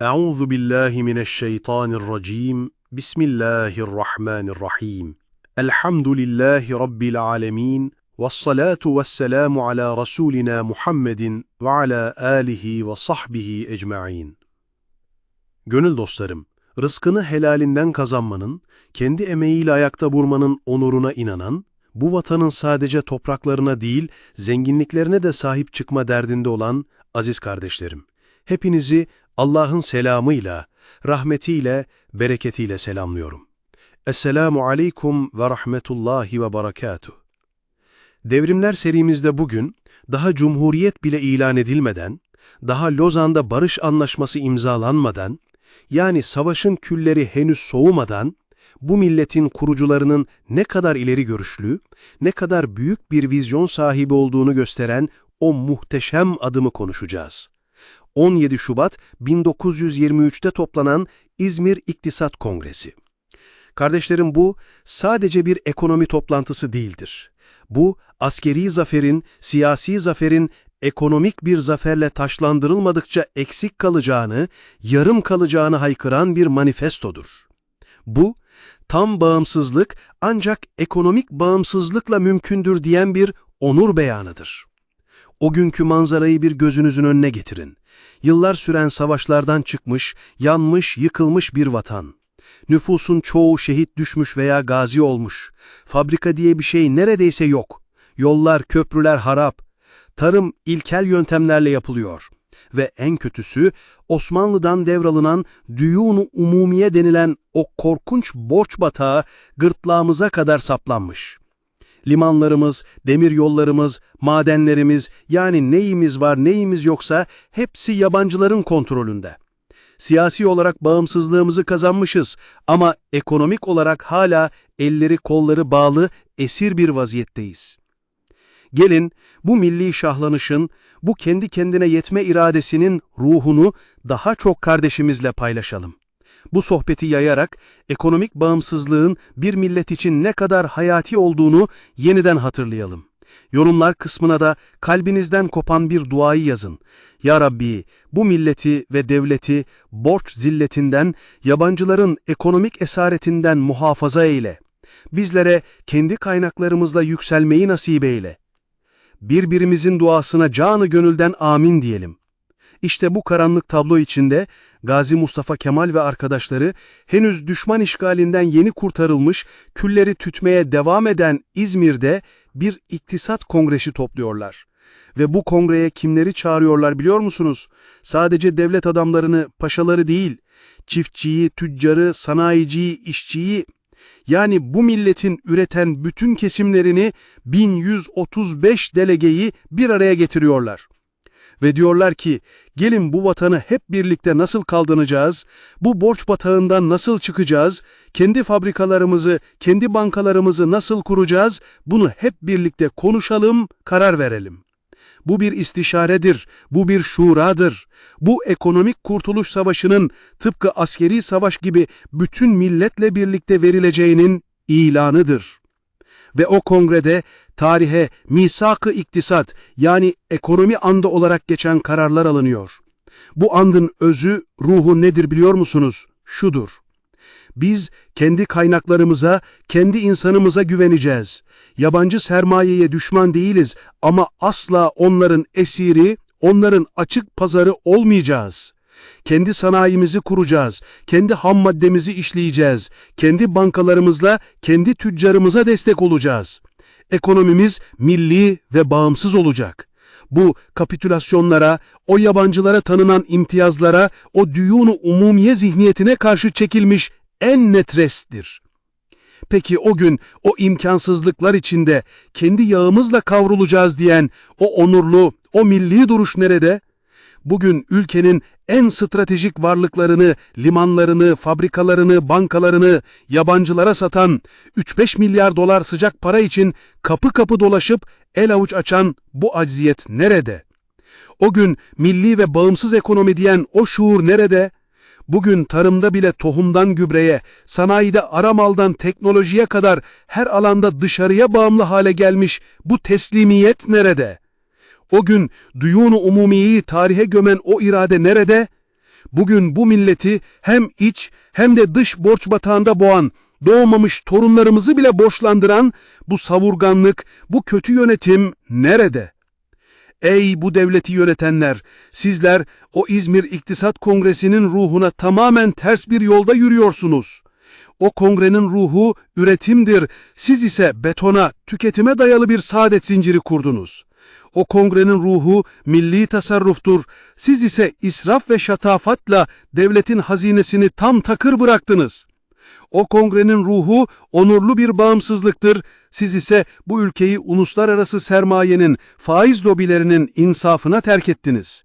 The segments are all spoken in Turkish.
Euzu billahi mineşşeytanirracim. Bismillahirrahmanirrahim. Elhamdülillahi rabbil alamin. Vessalatu vesselamu ala rasulina Muhammedin ve ala alihi ve sahbihi ecmaîn. Gönül dostlarım, rızkını helalinden kazanmanın, kendi emeğiyle ayakta vurmanın onuruna inanan, bu vatanın sadece topraklarına değil, zenginliklerine de sahip çıkma derdinde olan aziz kardeşlerim, hepinizi Allah'ın selamıyla, rahmetiyle, bereketiyle selamlıyorum. Esselamu aleykum ve rahmetullahi ve berekatuh. Devrimler serimizde bugün, daha cumhuriyet bile ilan edilmeden, daha Lozan'da barış anlaşması imzalanmadan, yani savaşın külleri henüz soğumadan, bu milletin kurucularının ne kadar ileri görüşlü, ne kadar büyük bir vizyon sahibi olduğunu gösteren o muhteşem adımı konuşacağız. 17 Şubat 1923'te toplanan İzmir İktisat Kongresi. Kardeşlerim bu sadece bir ekonomi toplantısı değildir. Bu askeri zaferin, siyasi zaferin ekonomik bir zaferle taşlandırılmadıkça eksik kalacağını, yarım kalacağını haykıran bir manifestodur. Bu, tam bağımsızlık ancak ekonomik bağımsızlıkla mümkündür diyen bir onur beyanıdır. O günkü manzarayı bir gözünüzün önüne getirin. Yıllar süren savaşlardan çıkmış, yanmış, yıkılmış bir vatan. Nüfusun çoğu şehit düşmüş veya gazi olmuş. Fabrika diye bir şey neredeyse yok. Yollar, köprüler harap. Tarım ilkel yöntemlerle yapılıyor. Ve en kötüsü Osmanlı'dan devralınan düyunu umumiye denilen o korkunç borç batağı gırtlağımıza kadar saplanmış. Limanlarımız, demir yollarımız, madenlerimiz yani neyimiz var neyimiz yoksa hepsi yabancıların kontrolünde. Siyasi olarak bağımsızlığımızı kazanmışız ama ekonomik olarak hala elleri kolları bağlı esir bir vaziyetteyiz. Gelin bu milli şahlanışın, bu kendi kendine yetme iradesinin ruhunu daha çok kardeşimizle paylaşalım. Bu sohbeti yayarak ekonomik bağımsızlığın bir millet için ne kadar hayati olduğunu yeniden hatırlayalım. Yorumlar kısmına da kalbinizden kopan bir duayı yazın. Ya Rabbi bu milleti ve devleti borç zilletinden, yabancıların ekonomik esaretinden muhafaza eyle. Bizlere kendi kaynaklarımızla yükselmeyi nasip eyle. Birbirimizin duasına canı gönülden amin diyelim. İşte bu karanlık tablo içinde Gazi Mustafa Kemal ve arkadaşları henüz düşman işgalinden yeni kurtarılmış, külleri tütmeye devam eden İzmir'de bir iktisat kongresi topluyorlar. Ve bu kongreye kimleri çağırıyorlar biliyor musunuz? Sadece devlet adamlarını, paşaları değil, çiftçiyi, tüccarı, sanayiciyi, işçiyi, yani bu milletin üreten bütün kesimlerini 1135 delegeyi bir araya getiriyorlar. Ve diyorlar ki, gelin bu vatanı hep birlikte nasıl kaldıracağız, bu borç batağından nasıl çıkacağız, kendi fabrikalarımızı, kendi bankalarımızı nasıl kuracağız, bunu hep birlikte konuşalım, karar verelim. Bu bir istişaredir, bu bir şuradır. Bu ekonomik kurtuluş savaşının tıpkı askeri savaş gibi bütün milletle birlikte verileceğinin ilanıdır. Ve o kongrede tarihe misak-ı iktisat yani ekonomi andı olarak geçen kararlar alınıyor. Bu andın özü, ruhu nedir biliyor musunuz? Şudur. Biz kendi kaynaklarımıza, kendi insanımıza güveneceğiz. Yabancı sermayeye düşman değiliz ama asla onların esiri, onların açık pazarı olmayacağız. Kendi sanayimizi kuracağız, kendi ham maddemizi işleyeceğiz, kendi bankalarımızla kendi tüccarımıza destek olacağız. Ekonomimiz milli ve bağımsız olacak. Bu kapitülasyonlara, o yabancılara tanınan imtiyazlara, o düyunu umumiye zihniyetine karşı çekilmiş en net resttir. Peki o gün o imkansızlıklar içinde kendi yağımızla kavrulacağız diyen o onurlu, o milli duruş nerede? Bugün ülkenin en stratejik varlıklarını, limanlarını, fabrikalarını, bankalarını yabancılara satan 3-5 milyar dolar sıcak para için kapı kapı dolaşıp el avuç açan bu acziyet nerede? O gün milli ve bağımsız ekonomi diyen o şuur nerede? Bugün tarımda bile tohumdan gübreye, sanayide aramaldan teknolojiye kadar her alanda dışarıya bağımlı hale gelmiş bu teslimiyet nerede? O gün duyunu umumiyeyi tarihe gömen o irade nerede? bugün bu milleti hem iç hem de dış borç batağında boğan, doğmamış torunlarımızı bile borçlandıran bu savurganlık, bu kötü yönetim nerede? Ey bu devleti yönetenler, sizler o İzmir İktisat Kongresi'nin ruhuna tamamen ters bir yolda yürüyorsunuz. O kongrenin ruhu üretimdir, siz ise betona, tüketime dayalı bir saadet zinciri kurdunuz. O kongrenin ruhu milli tasarruftur, siz ise israf ve şatafatla devletin hazinesini tam takır bıraktınız. O kongrenin ruhu onurlu bir bağımsızlıktır. Siz ise bu ülkeyi uluslararası sermayenin, faiz lobilerinin insafına terk ettiniz.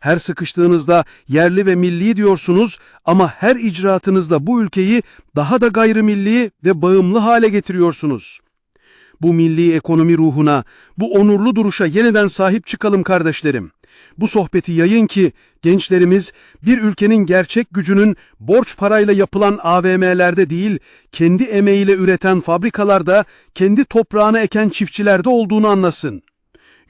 Her sıkıştığınızda yerli ve milli diyorsunuz ama her icraatınızda bu ülkeyi daha da gayrimilli ve bağımlı hale getiriyorsunuz. Bu milli ekonomi ruhuna, bu onurlu duruşa yeniden sahip çıkalım kardeşlerim. Bu sohbeti yayın ki gençlerimiz bir ülkenin gerçek gücünün borç parayla yapılan AVM'lerde değil, kendi emeğiyle üreten fabrikalarda, kendi toprağını eken çiftçilerde olduğunu anlasın.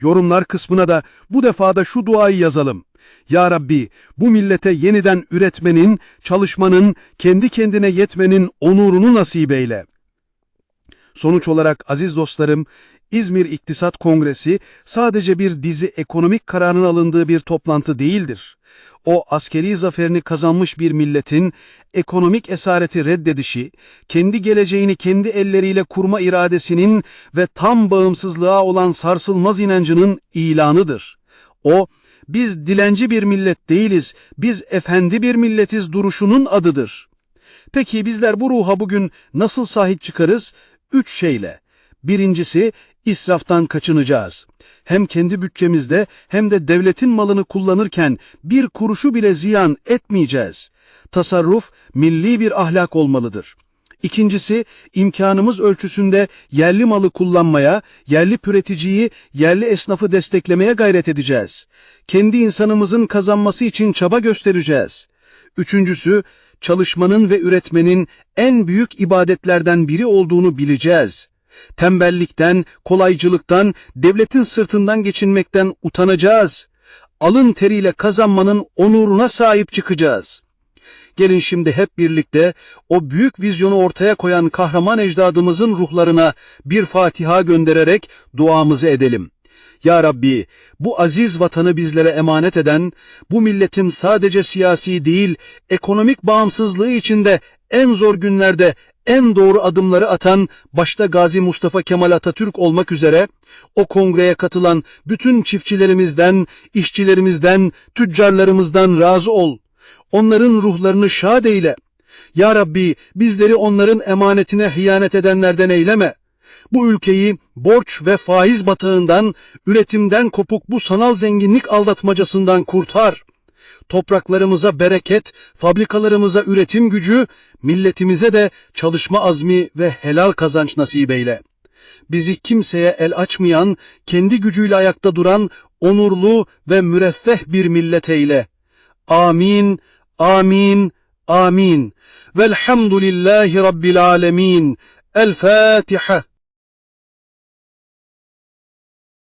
Yorumlar kısmına da bu defada şu duayı yazalım. Ya Rabbi bu millete yeniden üretmenin, çalışmanın, kendi kendine yetmenin onurunu nasip eyle. Sonuç olarak aziz dostlarım, İzmir İktisat Kongresi sadece bir dizi ekonomik kararın alındığı bir toplantı değildir. O askeri zaferini kazanmış bir milletin ekonomik esareti reddedişi, kendi geleceğini kendi elleriyle kurma iradesinin ve tam bağımsızlığa olan sarsılmaz inancının ilanıdır. O, biz dilenci bir millet değiliz, biz efendi bir milletiz duruşunun adıdır. Peki bizler bu ruha bugün nasıl sahip çıkarız? Üç şeyle. Birincisi, israftan kaçınacağız. Hem kendi bütçemizde hem de devletin malını kullanırken bir kuruşu bile ziyan etmeyeceğiz. Tasarruf milli bir ahlak olmalıdır. İkincisi, imkanımız ölçüsünde yerli malı kullanmaya, yerli üreticiyi, yerli esnafı desteklemeye gayret edeceğiz. Kendi insanımızın kazanması için çaba göstereceğiz. Üçüncüsü, çalışmanın ve üretmenin en büyük ibadetlerden biri olduğunu bileceğiz. Tembellikten, kolaycılıktan, devletin sırtından geçinmekten utanacağız. Alın teriyle kazanmanın onuruna sahip çıkacağız. Gelin şimdi hep birlikte o büyük vizyonu ortaya koyan kahraman ecdadımızın ruhlarına bir Fatiha göndererek duamızı edelim. Ya Rabbi, bu aziz vatanı bizlere emanet eden, bu milletin sadece siyasi değil, ekonomik bağımsızlığı içinde en zor günlerde en doğru adımları atan başta Gazi Mustafa Kemal Atatürk olmak üzere o kongreye katılan bütün çiftçilerimizden, işçilerimizden, tüccarlarımızdan razı ol. Onların ruhlarını şad eyle. Ya Rabbi bizleri onların emanetine hıyanet edenlerden eyleme. Bu ülkeyi borç ve faiz batağından, üretimden kopuk bu sanal zenginlik aldatmacasından kurtar. Topraklarımıza bereket, fabrikalarımıza üretim gücü, milletimize de çalışma azmi ve helal kazanç nasip eyle. Bizi kimseye el açmayan, kendi gücüyle ayakta duran, onurlu ve müreffeh bir millet eyle. Amin, amin, amin. Velhamdülillahi Rabbil alemin. El Fatiha.